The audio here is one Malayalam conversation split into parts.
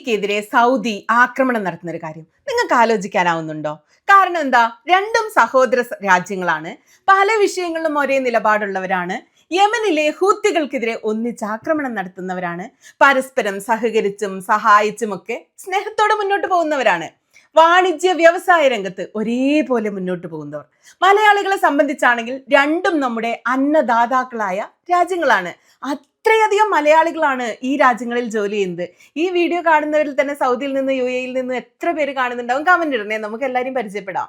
എക്കെതിരെ സൗദി ആക്രമണം നടത്തുന്ന ഒരു കാര്യം നിങ്ങൾക്ക് ആലോചിക്കാനാവുന്നുണ്ടോ? കാരണം എന്താ? രണ്ടും സഹോദര രാജ്യങ്ങളാണ്. പല വിഷയങ്ങളിലും ഒരേ നിലപാടുള്ളവരാണ്. യമനിലെ ഹൂത്തികൾക്കെതിരെ ഒന്നിച്ച് ആക്രമണം നടത്തുന്നവരാണ്. പരസ്പരം സഹകരിച്ചും സഹായിച്ചും ഒക്കെ സ്നേഹത്തോടെ മുന്നോട്ട് പോകുന്നവരാണ്. വാണിജ്യ വ്യവസായ രംഗത്ത് ഒരേപോലെ മുന്നോട്ട് പോകുന്നവർ. മലയാളികളെ സംബന്ധിച്ചാണെങ്കിൽ രണ്ടും നമ്മുടെ അന്നദാതാക്കളായ രാജ്യങ്ങളാണ്. അത്രയധികം മലയാളികളാണ് ഈ രാജ്യങ്ങളിൽ ജോലി ചെയ്യുന്നത്. ഈ വീഡിയോ കാണുന്നവരിൽ തന്നെ സൗദിയിൽ നിന്ന് യു എയിൽ നിന്ന് എത്ര പേര് കാണുന്നുണ്ടാവും? കമന്റ് ഇടണേ. നമുക്ക് എല്ലാവരും പരിചയപ്പെടാം.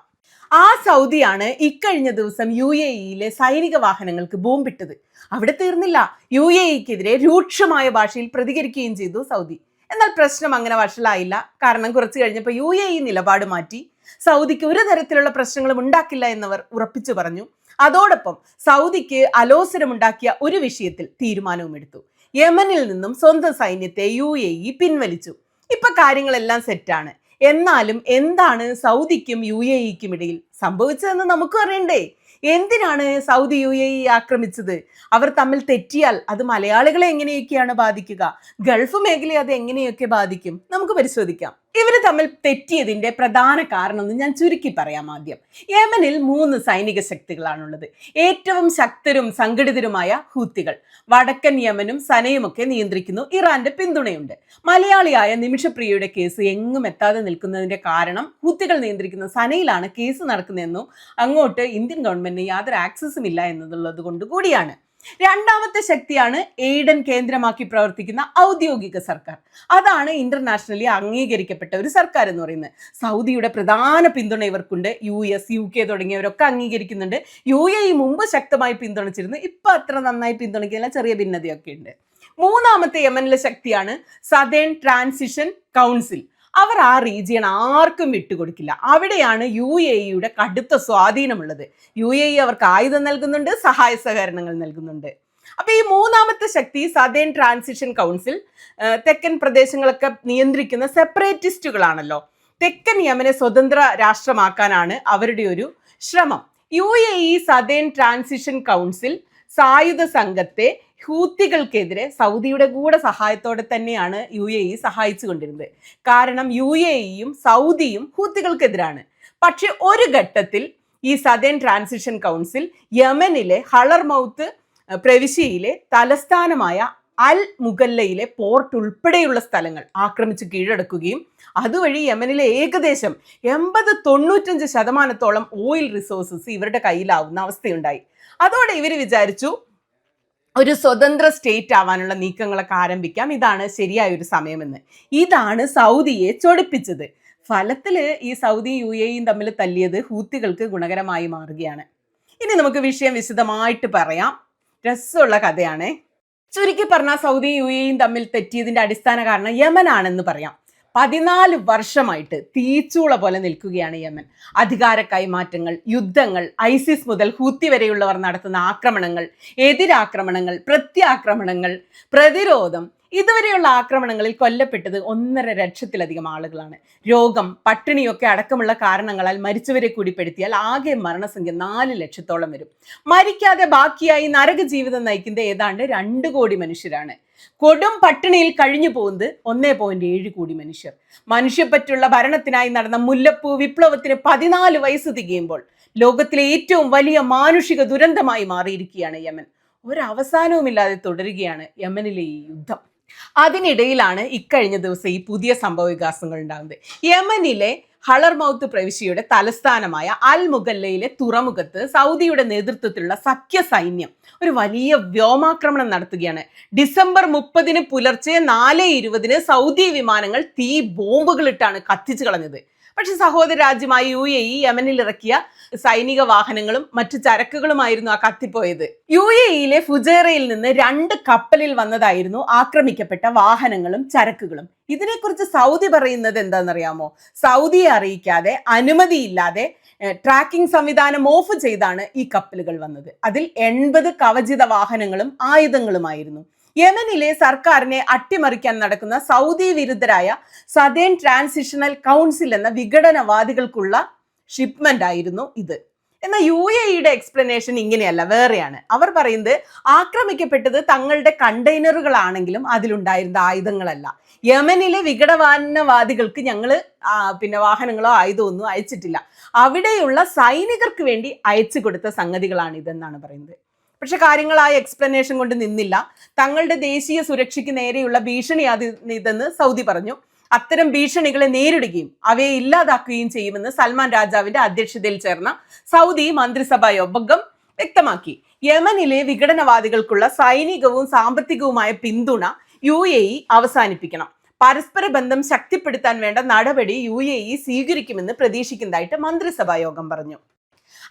ആ സൗദിയാണ് ഇക്കഴിഞ്ഞ ദിവസം യു എ ഇയിലെ സൈനിക വാഹനങ്ങൾക്ക് ബോംബിട്ടത് അവിടെ തീർന്നില്ല. യു എ ഇക്കെതിരെ രൂക്ഷമായ ഭാഷയിൽ പ്രതികരിക്കുകയും ചെയ്തു സൗദി. എന്നാൽ പ്രശ്നം അങ്ങനെ വഷളായില്ല. കാരണം കുറച്ച് കഴിഞ്ഞപ്പോൾ യു എ ഇ നിലപാട് മാറ്റി. സൗദിക്ക് ഒരു തരത്തിലുള്ള പ്രശ്നങ്ങളും ഉണ്ടാക്കില്ല എന്നവർ ഉറപ്പിച്ചു പറഞ്ഞു. അതോടൊപ്പം സൗദിക്ക് അലോസരമുണ്ടാക്കിയ ഒരു വിഷയത്തിൽ തീരുമാനവും എടുത്തു യമനിൽ നിന്നും സ്വന്തം സൈന്യത്തെ യു എ ഇ പിൻവലിച്ചു. ഇപ്പൊ കാര്യങ്ങളെല്ലാം സെറ്റാണ്. എന്നാലും എന്താണ് സൗദിക്കും യു എ ഇക്കും ഇടയിൽ സംഭവിച്ചതെന്ന് നമുക്കും അറിയണ്ടേ? എന്തിനാണ് സൗദി യു എ ഇ ആക്രമിച്ചത്? അവർ തമ്മിൽ തെറ്റിയാൽ അത് മലയാളികളെ എങ്ങനെയൊക്കെയാണ് ബാധിക്കുക? ഗൾഫ് മേഖലയെ അത് എങ്ങനെയൊക്കെ ബാധിക്കും? നമുക്ക് പരിശോധിക്കാം. ഇവർ തമ്മിൽ തെറ്റിയതിന്റെ പ്രധാന കാരണം എന്ന് ഞാൻ ചുരുക്കി പറയാം ആദ്യം. യമനിൽ മൂന്ന് സൈനിക ശക്തികളാണുള്ളത്. ഏറ്റവും ശക്തരും സംഘടിതരുമായ ഹൂത്തികൾ. വടക്കൻ യമനും സനയുമൊക്കെ നിയന്ത്രിക്കുന്നു. ഇറാന്റെ പിന്തുണയുണ്ട്. മലയാളിയായ നിമിഷപ്രിയയുടെ കേസ് എങ്ങും എത്താതെ നിൽക്കുന്നതിന്റെ കാരണം ഹൂത്തികൾ നിയന്ത്രിക്കുന്ന സനയിലാണ് കേസ് നടക്കുന്നതെന്നും അങ്ങോട്ട് ഇന്ത്യൻ ഗവൺമെന്റിന് യാതൊരു ആക്സസും ഇല്ല എന്നുള്ളത് കൊണ്ട് കൂടിയാണ്. രണ്ടാമത്തെ ശക്തിയാണ് എയ്ഡൻ കേന്ദ്രമാക്കി പ്രവർത്തിക്കുന്ന ഔദ്യോഗിക സർക്കാർ. അതാണ് ഇന്റർനാഷണലി അംഗീകരിക്കപ്പെട്ട ഒരു സർക്കാർ എന്ന് പറയുന്നത്. സൗദിയുടെ പ്രധാന പിന്തുണ ഇവർക്കുണ്ട്. യു എസ് യു കെ തുടങ്ങിയവരൊക്കെ അംഗീകരിക്കുന്നുണ്ട്. യു എ മുമ്പ് ശക്തമായി പിന്തുണച്ചിരുന്നു. ഇപ്പൊ അത്ര നന്നായി പിന്തുണയ്ക്കുന്ന ചെറിയ ഭിന്നതയൊക്കെ ഉണ്ട് മൂന്നാമത്തെ യമനിലെ ശക്തിയാണ് സദേൺ ട്രാൻസിഷൻ കൗൺസിൽ അവർ ആ റീജിയൺ ആർക്കും വിട്ടുകൊടുക്കില്ല. അവിടെയാണ് യു എ ഇയുടെ കടുത്ത സ്വാധീനമുള്ളത്. യു എ ഇ അവർക്ക് ആയുധം നൽകുന്നുണ്ട് സഹായ സഹകരണങ്ങൾ നൽകുന്നുണ്ട്. അപ്പൊ ഈ മൂന്നാമത്തെ ശക്തി സദേൺ ട്രാൻസിഷൻ കൗൺസിൽ തെക്കൻ പ്രദേശങ്ങളൊക്കെ നിയന്ത്രിക്കുന്ന സെപ്പറേറ്റിസ്റ്റുകളാണല്ലോ. തെക്കൻ യമനെ സ്വതന്ത്ര രാഷ്ട്രമാക്കാനാണ് അവരുടെ ഒരു ശ്രമം. U A E southern transition council സായുധ സംഘത്തെ ഹൂത്തികൾക്കെതിരെ സൗദിയുടെ കൂടെ സഹായത്തോടെ തന്നെയാണ് യു എ ഇ സഹായിച്ചു കൊണ്ടിരുന്നത് കാരണം യു എ ഇയും സൗദിയും ഹൂത്തികൾക്കെതിരാണ്. പക്ഷെ ഒരു ഘട്ടത്തിൽ ഈ സദേൺ ട്രാൻസിഷൻ കൗൺസിൽ യമനിലെ ഹളർമൗത്ത് മൗത്ത് പ്രവിശ്യയിലെ തലസ്ഥാനമായ അൽ മുഗല്ലയിലെ പോർട്ട് ഉൾപ്പെടെയുള്ള സ്ഥലങ്ങൾ ആക്രമിച്ച് കീഴടക്കുകയും അതുവഴി യമനിലെ ഏകദേശം എൺപത് തൊണ്ണൂറ്റഞ്ച് ശതമാനത്തോളം ഓയിൽ റിസോഴ്സസ് ഇവരുടെ കയ്യിലാവുന്ന അവസ്ഥയുണ്ടായി. അതോടെ ഇവർ വിചാരിച്ചു ഒരു സ്വതന്ത്ര സ്റ്റേറ്റ് ആവാനുള്ള നീക്കങ്ങളൊക്കെ ആരംഭിക്കാം. ഇതാണ് ശരിയായ ഒരു സമയമെന്ന്. ഇതാണ് സൗദിയെ ചൊടിപ്പിച്ചത്. ഫലത്തിൽ ഈ സൗദി യു എയും തമ്മിൽ തല്ലിയത് ഹൂത്തികൾക്ക് ഗുണകരമായി മാറുകയാണ്. ഇനി നമുക്ക് വിഷയം വിശദമായിട്ട് പറയാം. രസമുള്ള കഥയാണ്. ചുരുക്കി പറഞ്ഞാൽ സൗദി യു എയും തമ്മിൽ തെറ്റിയതിന്റെ അടിസ്ഥാന കാരണം യമനാണെന്ന് പറയാം. പതിനാല് വർഷമായിട്ട് തീച്ചൂള പോലെ നിൽക്കുകയാണ് യമൻ അധികാര കൈമാറ്റങ്ങൾ യുദ്ധങ്ങൾ ഐസിസ് മുതൽ ഹൂത്തി വരെയുള്ളവർ നടത്തുന്ന ആക്രമണങ്ങൾ എതിരാക്രമണങ്ങൾ പ്രത്യാക്രമണങ്ങൾ പ്രതിരോധം ഇതുവരെയുള്ള ആക്രമണങ്ങളിൽ കൊല്ലപ്പെട്ടത് ഒന്നര ലക്ഷത്തിലധികം ആളുകളാണ്. രോഗം പട്ടിണിയൊക്കെ അടക്കമുള്ള കാരണങ്ങളാൽ മരിച്ചവരെ കൂടി പെടുത്തിയാൽ ആകെ മരണസംഖ്യ നാല് ലക്ഷത്തോളം വരും. മരിക്കാതെ ബാക്കിയായി നരക ജീവിതം നയിക്കുന്ന ഏതാണ്ട് രണ്ട് കോടി മനുഷ്യരാണ്. കൊടും പട്ടിണിയിൽ കഴിഞ്ഞു പോകുന്നത് ഒന്നേ പോയിന്റ് ഏഴ് കോടി മനുഷ്യർ. മനുഷ്യപ്പറ്റുള്ള ഭരണത്തിനായി നടന്ന മുല്ലപ്പൂ വിപ്ലവത്തിന് പതിനാല് വയസ്സ് തികയുമ്പോൾ ലോകത്തിലെ ഏറ്റവും വലിയ മാനുഷിക ദുരന്തമായി മാറിയിരിക്കുകയാണ് യമൻ. ഒരവസാനവുമില്ലാതെ തുടരുകയാണ് യമനിലെ ഈ യുദ്ധം. അതിനിടയിലാണ് ഇക്കഴിഞ്ഞ ദിവസം ഈ പുതിയ സംഭവ വികാസങ്ങൾ ഉണ്ടാകുന്നത്. യമനിലെ ഹളർമൗത്ത് പ്രവിശ്യയുടെ തലസ്ഥാനമായ അൽ മുഗല്ലയിലെ തുറമുഖത്ത് സൗദിയുടെ നേതൃത്വത്തിലുള്ള സഖ്യ സൈന്യം ഒരു വലിയ വ്യോമാക്രമണം നടത്തുകയാണ്. ഡിസംബർ മുപ്പതിന് പുലർച്ചെ നാല് ഇരുപതിന് സൗദി വിമാനങ്ങൾ തീ ബോംബുകളിട്ടാണ് കത്തിച്ചു കളഞ്ഞത്. പക്ഷെ സഹോദര രാജ്യമായ യു എ ഇ യമനിൽ ഇറക്കിയ സൈനിക വാഹനങ്ങളും മറ്റു ചരക്കുകളുമായിരുന്നു ആ കത്തിപ്പോയത്. യു എ ഇയിലെ ഫുജേറയിൽ നിന്ന് രണ്ട് കപ്പലിൽ വന്നതായിരുന്നു ആക്രമിക്കപ്പെട്ട വാഹനങ്ങളും ചരക്കുകളും. ഇതിനെക്കുറിച്ച് സൗദി പറയുന്നത് എന്താണെന്നറിയാമോ? സൗദിയെ അറിയിക്കാതെ അനുമതിയില്ലാതെ ട്രാക്കിംഗ് സംവിധാനം ഓഫ് ചെയ്താണ് ഈ കപ്പലുകൾ വന്നത്. അതിൽ എൺപത് കവചിത വാഹനങ്ങളും ആയുധങ്ങളുമായിരുന്നു. യമനിലെ സർക്കാരിനെ അട്ടിമറിക്കാൻ നടക്കുന്ന സൗദി വിരുദ്ധരായ സദേൺ ട്രാൻസിഷണൽ കൗൺസിൽ എന്ന വിഘടനവാദികൾക്കുള്ള ഷിപ്മെന്റ് ആയിരുന്നു ഇത്. എന്നാൽ യു എ ഇയുടെ എക്സ്പ്ലനേഷൻ ഇങ്ങനെയല്ല വേറെയാണ്. അവർ പറയുന്നത് ആക്രമിക്കപ്പെട്ടത് തങ്ങളുടെ കണ്ടെയ്നറുകളാണെങ്കിലും അതിലുണ്ടായിരുന്ന ആയുധങ്ങളല്ല. യമനിലെ വിഘടവാനവാദികൾക്ക് ഞങ്ങൾ പിന്നെ വാഹനങ്ങളോ ആയുധമോ ഒന്നും അയച്ചിട്ടില്ല. അവിടെയുള്ള സൈനികർക്ക് വേണ്ടി അയച്ചു കൊടുത്ത സംഗതികളാണ് ഇതെന്നാണ് പറയുന്നത്. പക്ഷെ കാര്യങ്ങൾ ആ എക്സ്പ്ലനേഷൻ കൊണ്ട് നിന്നില്ല. തങ്ങളുടെ ദേശീയ സുരക്ഷയ്ക്ക് നേരെയുള്ള ഭീഷണി അത് ഇതെന്ന് സൗദി പറഞ്ഞു. അത്തരം ഭീഷണികളെ നേരിടുകയും അവയെ ഇല്ലാതാക്കുകയും ചെയ്യുമെന്ന് സൽമാൻ രാജാവിന്റെ അധ്യക്ഷതയിൽ ചേർന്ന സൗദി മന്ത്രിസഭാ യോഗം വ്യക്തമാക്കി. യമനിലെ വിഘടനവാദികൾക്കുള്ള സൈനികവും സാമ്പത്തികവുമായ പിന്തുണ യു എ ഇ അവസാനിപ്പിക്കണം. പരസ്പര ബന്ധം ശക്തിപ്പെടുത്താൻ വേണ്ട നടപടി യു എ ഇ സ്വീകരിക്കുമെന്ന് പ്രതീക്ഷിക്കുന്നതായിട്ട് മന്ത്രിസഭാ യോഗം പറഞ്ഞു.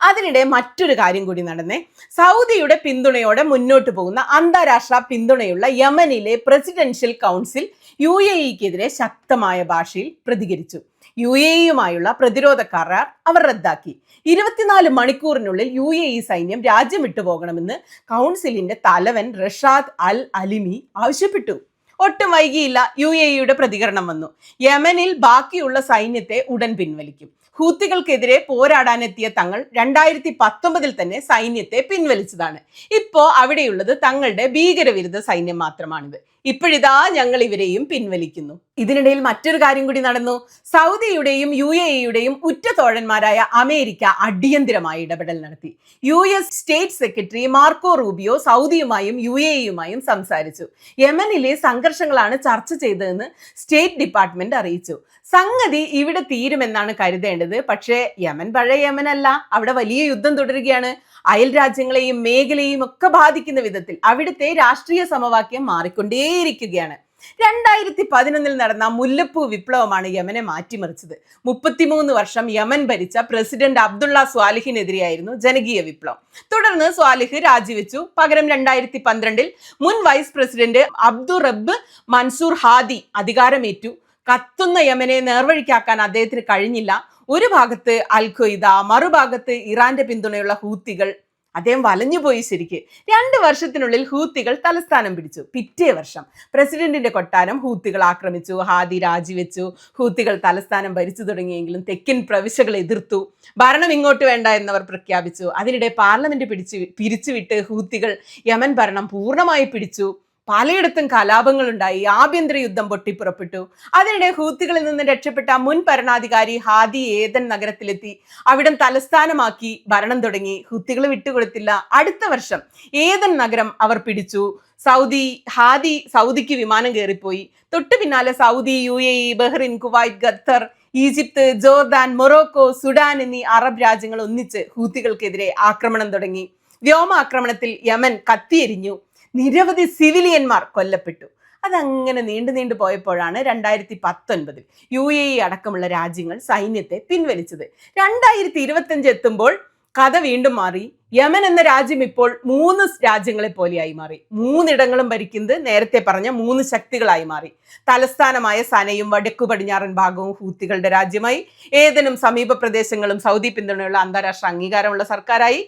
അതിനിടെ മറ്റൊരു കാര്യം കൂടി നടന്നേ. സൗദിയുടെ പിന്തുണയോടെ മുന്നോട്ട് പോകുന്ന അന്താരാഷ്ട്ര പിന്തുണയുള്ള യമനിലെ പ്രസിഡൻഷ്യൽ കൗൺസിൽ യു എ ഇക്കെതിരെ ശക്തമായ ഭാഷയിൽ പ്രതികരിച്ചു. യു എ ഇയുമായുള്ള പ്രതിരോധ കരാർ അവർ റദ്ദാക്കി. ഇരുപത്തിനാല് മണിക്കൂറിനുള്ളിൽ യു എ ഇ സൈന്യം രാജ്യം വിട്ടുപോകണമെന്ന് കൗൺസിലിന്റെ തലവൻ റഷാദ് അൽ അലിമി ആവശ്യപ്പെട്ടു. ഒട്ടും വൈകിയില്ല യു എ ഇയുടെ പ്രതികരണം വന്നു. യമനിൽ ബാക്കിയുള്ള സൈന്യത്തെ ഉടൻ പിൻവലിക്കും. ഹൂത്തികൾക്കെതിരെ പോരാടാനെത്തിയ തങ്ങൾ രണ്ടായിരത്തി പത്തൊമ്പതിൽ തന്നെ സൈന്യത്തെ പിൻവലിച്ചതാണ്. ഇപ്പോ അവിടെയുള്ളത് തങ്ങളുടെ ഭീകരവിരുദ്ധ സൈന്യം മാത്രമാണിത്. ഇപ്പോഴിതാ ഞങ്ങൾ ഇവരെയും പിൻവലിക്കുന്നു. ഇതിനിടയിൽ മറ്റൊരു കാര്യം കൂടി നടന്നു. സൗദിയുടെയും യു എ ഇയുടെയും ഉറ്റതോഴന്മാരായ അമേരിക്ക അടിയന്തിരമായി ഇടപെടൽ നടത്തി. U S state secretary Marco Rubio സൗദിയുമായും U A ഇയുമായും സംസാരിച്ചു. യമനിലെ സംഘർഷങ്ങളാണ് ചർച്ച ചെയ്തതെന്ന് സ്റ്റേറ്റ് ഡിപ്പാർട്ട്മെന്റ് അറിയിച്ചു. സംഗതി ഇവിടെ തീരുമെന്നാണ് കരുതേണ്ടത്. പക്ഷേ യമൻ പഴയ യമനല്ല. അവിടെ വലിയ യുദ്ധം തുടരുകയാണ്. അയൽ രാജ്യങ്ങളെയും മേഖലയും ഒക്കെ ബാധിക്കുന്ന വിധത്തിൽ അവിടുത്തെ രാഷ്ട്രീയ സമവാക്യം മാറിക്കൊണ്ടേയിരിക്കുകയാണ്. രണ്ടായിരത്തി പതിനൊന്നിൽ നടന്ന മുല്ലപ്പൂ വിപ്ലവമാണ് യമനെ മാറ്റിമറിച്ചത്. മുപ്പത്തിമൂന്ന് വർഷം യമൻ ഭരിച്ച പ്രസിഡന്റ് അബ്ദുള്ള സ്വാലിഹിനെതിരെയായിരുന്നു ജനകീയ വിപ്ലവം. തുടർന്ന് സ്വാലിഹ് രാജിവെച്ചു. പകരം രണ്ടായിരത്തി പന്ത്രണ്ടിൽ മുൻ വൈസ് പ്രസിഡന്റ് അബ്ദുൾ റബ്ബ് മൻസൂർ ഹാദി അധികാരമേറ്റു. കത്തുന്ന യമനെ നേർവഴിക്കാക്കാൻ അദ്ദേഹത്തിന് കഴിഞ്ഞില്ല. ഒരു ഭാഗത്ത് അൽ ഖ്വയ്ദ മറുഭാഗത്ത് ഇറാന്റെ പിന്തുണയുള്ള ഹൂത്തികൾ. അദ്ദേഹം വലഞ്ഞുപോയി ശരിക്ക്. രണ്ട് വർഷത്തിനുള്ളിൽ ഹൂത്തികൾ തലസ്ഥാനം പിടിച്ചു. പിറ്റേ വർഷം പ്രസിഡന്റിന്റെ കൊട്ടാരം ഹൂത്തികൾ ആക്രമിച്ചു ഹാദി രാജിവെച്ചു. ഹൂത്തികൾ തലസ്ഥാനം ഭരിച്ചു തുടങ്ങിയെങ്കിലും തെക്കൻ പ്രവിശ്യകൾ എതിർത്തു. ഭരണം ഇങ്ങോട്ട് വേണ്ട എന്നവർ പ്രഖ്യാപിച്ചു. അതിനിടെ പാർലമെന്റ് പിടിച്ചു പിരിച്ചുവിട്ട് ഹൂത്തികൾ യമൻ ഭരണം പൂർണമായി പിടിച്ചു. പലയിടത്തും കലാപങ്ങളുണ്ടായി. ആഭ്യന്തര യുദ്ധം പൊട്ടിപ്പുറപ്പെട്ടു. അതിനിടെ ഹൂത്തികളിൽ നിന്ന് രക്ഷപ്പെട്ട മുൻ ഭരണാധികാരി ഹാദി ഏതൻ നഗരത്തിലെത്തി. അവിടം തലസ്ഥാനമാക്കി ഭരണം തുടങ്ങി. ഹൂത്തികൾ വിട്ടുകൊടുത്തില്ല. അടുത്ത വർഷം ഏതൻ നഗരം അവർ പിടിച്ചു. സൗദി ഹാദി സൗദിക്ക് വിമാനം കയറിപ്പോയി. തൊട്ടു പിന്നാലെ Saudi U A E Bahrain Kuwait Qatar Egypt Jordan Morocco Sudan എന്നീ അറബ് രാജ്യങ്ങൾ ഒന്നിച്ച് ഹൂത്തികൾക്കെതിരെ ആക്രമണം തുടങ്ങി. വ്യോമാക്രമണത്തിൽ യമൻ കത്തിയെരിഞ്ഞു. നിരവധി സിവിലിയന്മാർ കൊല്ലപ്പെട്ടു. അതങ്ങനെ നീണ്ടു നീണ്ടു പോയപ്പോഴാണ് രണ്ടായിരത്തി പത്തൊൻപതിൽ യു എ ഇ അടക്കമുള്ള രാജ്യങ്ങൾ സൈന്യത്തെ പിൻവലിച്ചത്. രണ്ടായിരത്തി ഇരുപത്തഞ്ച് എത്തുമ്പോൾ കഥ വീണ്ടും മാറി. യമൻ എന്ന രാജ്യം ഇപ്പോൾ മൂന്ന് രാജ്യങ്ങളെ പോലെയായി മാറി. മൂന്നിടങ്ങളും ഭരിക്കുന്നത് നേരത്തെ പറഞ്ഞ മൂന്ന് ശക്തികളായി മാറി. തലസ്ഥാനമായ സനയും വടക്കു പടിഞ്ഞാറൻ ഭാഗവും ഹൂത്തികളുടെ രാജ്യമായി. ഏതെനും സമീപ പ്രദേശങ്ങളും സൗദി പിന്തുണയുള്ള അന്താരാഷ്ട്ര അംഗീകാരമുള്ള സർക്കാരായി.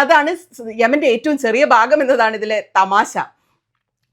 അതാണ് യമന്റെ ഏറ്റവും ചെറിയ ഭാഗം എന്നതാണ് ഇതിലെ തമാശ.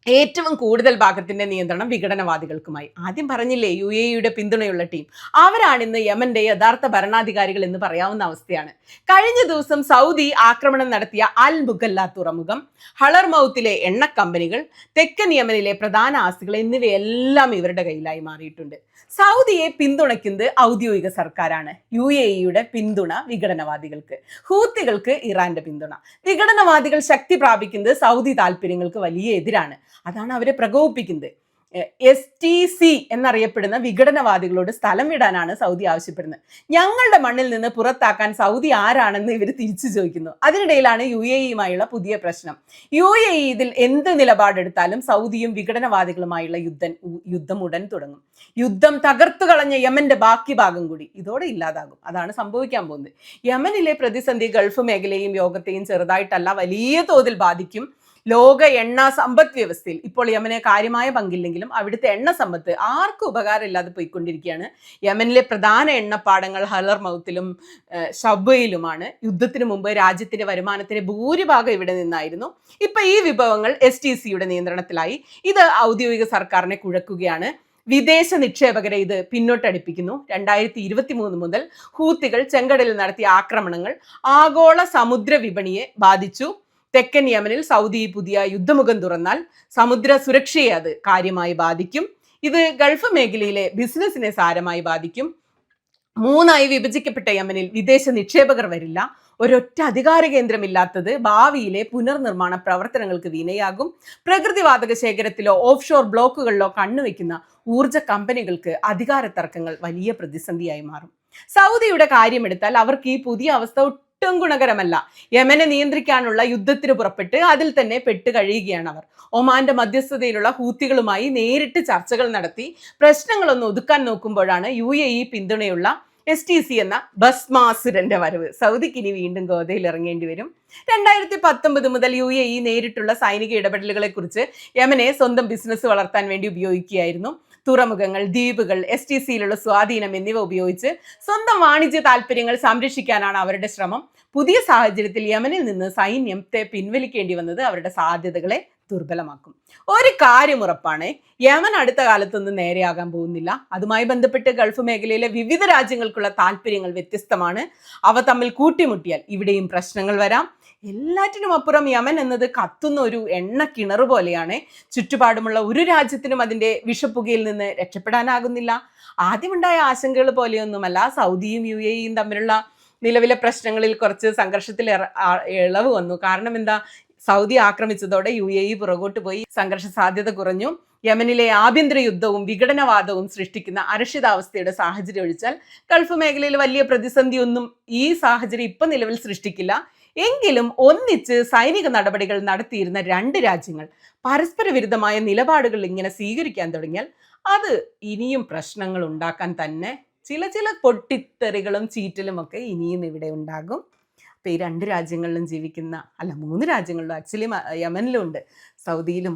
ഏറ്റവും കൂടുതൽ ഭാഗത്തിന്റെ നിയന്ത്രണം വിഘടനവാദികൾക്കുമായി. ആദ്യം പറഞ്ഞില്ലേ യു എ യുടെ പിന്തുണയുള്ള ടീം. അവരാണ് ഇന്ന് യമന്റെ യഥാർത്ഥ ഭരണാധികാരികൾ എന്ന് പറയാവുന്ന അവസ്ഥയാണ്. കഴിഞ്ഞ ദിവസം സൗദി ആക്രമണം നടത്തിയ അൽ ബുഗല്ല തുറമുഖം ഹളർ മൗത്തിലെ എണ്ണ കമ്പനികൾ തെക്കൻ യമനിലെ പ്രധാന ആസ്തികൾ എന്നിവയെല്ലാം ഇവരുടെ കയ്യിലായി മാറിയിട്ടുണ്ട്. സൗദിയെ പിന്തുണയ്ക്കുന്നത് ഔദ്യോഗിക സർക്കാരാണ്. യു എ ഇയുടെ പിന്തുണ വിഘടനവാദികൾക്ക്. ഹൂത്തികൾക്ക് ഇറാന്റെ പിന്തുണ. വിഘടനവാദികൾ ശക്തി പ്രാപിക്കുന്നത് സൗദി താല്പര്യങ്ങൾക്ക് വലിയ എതിരാണ്. അതാണ് അവരെ പ്രകോപിപ്പിക്കുന്നത്. എസ് ടി സി എന്നറിയപ്പെടുന്ന വിഘടനവാദികളോട് സ്ഥലം വിടാനാണ് സൗദി ആവശ്യപ്പെടുന്നത്. ഞങ്ങളുടെ മണ്ണിൽ നിന്ന് പുറത്താക്കാൻ സൗദി ആരാണെന്ന് ഇവർ തിരിച്ചു ചോദിക്കുന്നു. അതിനിടയിലാണ് യു എ ഇയുമായുള്ള പുതിയ പ്രശ്നം. യു എ ഇ ഇതിൽ എന്ത് നിലപാടെടുത്താലും സൗദിയും വിഘടനവാദികളുമായുള്ള യുദ്ധം യുദ്ധം ഉടൻ തുടങ്ങും. യുദ്ധം തകർത്തു കളഞ്ഞ യമന്റെ ബാക്കി ഭാഗം കൂടി ഇതോടെ ഇല്ലാതാകും. അതാണ് സംഭവിക്കാൻ പോകുന്നത്. യമനിലെ പ്രതിസന്ധി ഗൾഫ് മേഖലയും യോഗത്തെയും ചെറുതായിട്ടല്ല വലിയ തോതിൽ ബാധിക്കും. ലോക എണ്ണ സമ്പദ് വ്യവസ്ഥയിൽ ഇപ്പോൾ യമന് കാര്യമായ പങ്കില്ലെങ്കിലും അവിടുത്തെ എണ്ണ സമ്പത്ത് ആർക്കും ഉപകാരമില്ലാതെ പോയിക്കൊണ്ടിരിക്കുകയാണ്. യമനിലെ പ്രധാന എണ്ണപ്പാടങ്ങൾ ഹലർ മൗത്തിലും ഷബയിലുമാണ് യുദ്ധത്തിന് മുമ്പ് രാജ്യത്തിന്റെ വരുമാനത്തിന്റെ ഭൂരിഭാഗം ഇവിടെ നിന്നായിരുന്നു. ഇപ്പൊ ഈ വിഭവങ്ങൾ എസ് ടി സിയുടെ നിയന്ത്രണത്തിലായി. ഇത് ഔദ്യോഗിക സർക്കാരിനെ കുഴക്കുകയാണ്. വിദേശ നിക്ഷേപകരെ ഇത് പിന്നോട്ടടിപ്പിക്കുന്നു. രണ്ടായിരത്തി ഇരുപത്തി മൂന്ന് മുതൽ ഹൂത്തികൾ ചെങ്കടലിൽ നടത്തിയ ആക്രമണങ്ങൾ ആഗോള സമുദ്ര വിപണിയെ ബാധിച്ചു. തെക്കൻ യമനിൽ സൗദി പുതിയ യുദ്ധമുഖം തുറന്നാൽ സമുദ്ര സുരക്ഷയെ അത് കാര്യമായി ബാധിക്കും. ഇത് ഗൾഫ് മേഖലയിലെ ബിസിനസ്സിനെ സാരമായി ബാധിക്കും. മൂന്നായി വിഭജിക്കപ്പെട്ട യമനിൽ വിദേശ നിക്ഷേപകർ വരില്ല. ഒരൊറ്റ അധികാര കേന്ദ്രമില്ലാത്തത് ഭാവിയിലെ പുനർനിർമ്മാണ പ്രവർത്തനങ്ങൾക്ക് വിനയാകും. പ്രകൃതിവാതക ശേഖരത്തിലോ ഓഫ് ഷോർ ബ്ലോക്കുകളിലോ കണ്ണുവെക്കുന്ന ഊർജ കമ്പനികൾക്ക് അധികാര തർക്കങ്ങൾ വലിയ പ്രതിസന്ധിയായി മാറും. സൗദിയുടെ കാര്യമെടുത്താൽ അവർക്ക് ഈ പുതിയ അവസ്ഥ ഒട്ടും ഗുണകരമല്ല. യമനെ നിയന്ത്രിക്കാനുള്ള യുദ്ധത്തിന് പുറപ്പെട്ട് അതിൽ തന്നെ പെട്ട് കഴിയുകയാണ് അവർ. ഒമാന്റെ മധ്യസ്ഥതയിലുള്ള ഹൂത്തികളുമായി നേരിട്ട് ചർച്ചകൾ നടത്തി പ്രശ്നങ്ങളൊന്ന് ഒതുക്കാൻ നോക്കുമ്പോഴാണ് യു എ ഇ പിന്തുണയുള്ള എസ് ടി സി എന്ന ഭസ്മാസുരന്റെ വരവ്. സൗദിക്ക് ഇനി വീണ്ടും ഗോതയിൽ ഇറങ്ങേണ്ടി വരും. രണ്ടായിരത്തി പത്തൊമ്പത് മുതൽ യു എ ഇ നേരിട്ടുള്ള സൈനിക ഇടപെടലുകളെ കുറിച്ച് യമനെ സ്വന്തം ബിസിനസ് വളർത്താൻ വേണ്ടി ഉപയോഗിക്കുകയായിരുന്നു. തുറമുഖങ്ങൾ ദ്വീപുകൾ എസ് ടി സിയിലുള്ള സ്വാധീനം എന്നിവ ഉപയോഗിച്ച് സ്വന്തം വാണിജ്യ താല്പര്യങ്ങൾ സംരക്ഷിക്കാനാണ് അവരുടെ ശ്രമം. പുതിയ സാഹചര്യത്തിൽ യമനിൽ നിന്ന് സൈന്യത്തെ പിൻവലിക്കേണ്ടി വന്നത് അവരുടെ സാധ്യതകളെ ദുർബലമാക്കും. ഒരു കാര്യം ഉറപ്പാണ് യമൻ അടുത്ത കാലത്തൊന്നും നേരെയാകാൻ പോകുന്നില്ല. അതുമായി ബന്ധപ്പെട്ട് ഗൾഫ് മേഖലയിലെ വിവിധ രാജ്യങ്ങൾക്കുള്ള താല്പര്യങ്ങൾ വ്യത്യസ്തമാണ്. അവ തമ്മിൽ കൂട്ടിമുട്ടിയാൽ ഇവിടെയും പ്രശ്നങ്ങൾ വരാം. എല്ലാറ്റിനും അപ്പുറം യമൻ എന്നത് കത്തുന്ന ഒരു എണ്ണ കിണർ പോലെയാണ്. ചുറ്റുപാടുമുള്ള ഒരു രാജ്യത്തിനും അതിന്റെ വിഷപ്പുകയിൽ നിന്ന് രക്ഷപ്പെടാനാകുന്നില്ല. ആദ്യമുണ്ടായ ആശങ്കകൾ പോലെയൊന്നുമല്ല സൗദിയും യു എയും തമ്മിലുള്ള നിലവിലെ പ്രശ്നങ്ങളിൽ കുറച്ച് സംഘർഷത്തിൽ ഇളവ് വന്നു. കാരണം എന്താ? സൗദി ആക്രമിച്ചതോടെ യു എ ഇ പുറകോട്ട് പോയി സംഘർഷ സാധ്യത കുറഞ്ഞു. യമനിലെ ആഭ്യന്തര യുദ്ധവും വിഘടനവാദവും സൃഷ്ടിക്കുന്ന അരക്ഷിതാവസ്ഥയുടെ സാഹചര്യം ഒഴിച്ചാൽ ഗൾഫ് മേഖലയിൽ വലിയ പ്രതിസന്ധിയൊന്നും ഈ സാഹചര്യം ഇപ്പം നിലവിൽ സൃഷ്ടിക്കില്ല. എങ്കിലും ഒന്നിച്ച് സൈനിക നടപടികൾ നടത്തിയിരുന്ന രണ്ട് രാജ്യങ്ങൾ പരസ്പര വിരുദ്ധമായ നിലപാടുകൾ ഇങ്ങനെ സ്വീകരിക്കാൻ തുടങ്ങിയാൽ അത് ഇനിയും പ്രശ്നങ്ങൾ ഉണ്ടാക്കാൻ തന്നെ ചില ചില പൊട്ടിത്തെറികളും ചീറ്റലും ഒക്കെ ഇനിയും ഇവിടെ ഉണ്ടാകും. അപ്പോൾ ഈ രണ്ട് രാജ്യങ്ങളിലും ജീവിക്കുന്ന അല്ല മൂന്ന് രാജ്യങ്ങളിലും ആക്ച്വലി യമനിലും ഉണ്ട് സൗദിയിലും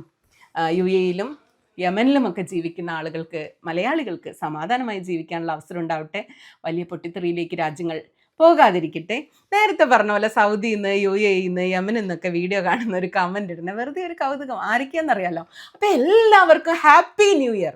യു എയിലും യമനിലുമൊക്കെ ജീവിക്കുന്ന ആളുകൾക്ക് മലയാളികൾക്ക് സമാധാനമായി ജീവിക്കാനുള്ള അവസരം ഉണ്ടാവട്ടെ. വലിയ പൊട്ടിത്തെറിയിലേക്ക് രാജ്യങ്ങൾ പോകാതിരിക്കട്ടെ. നേരത്തെ പറഞ്ഞ പോലെ സൗദിയിൽ നിന്ന് യു എ നിന്ന് യമനിൽ നിന്നൊക്കെ വീഡിയോ കാണുന്ന ഒരു കമന്റ് ഇടുന്ന. വെറുതെ ഒരു കൗതുകം. ആരൊക്കെയാണെന്നറിയാലോ അപ്പൊ എല്ലാവർക്കും ഹാപ്പി ന്യൂ ഇയർ.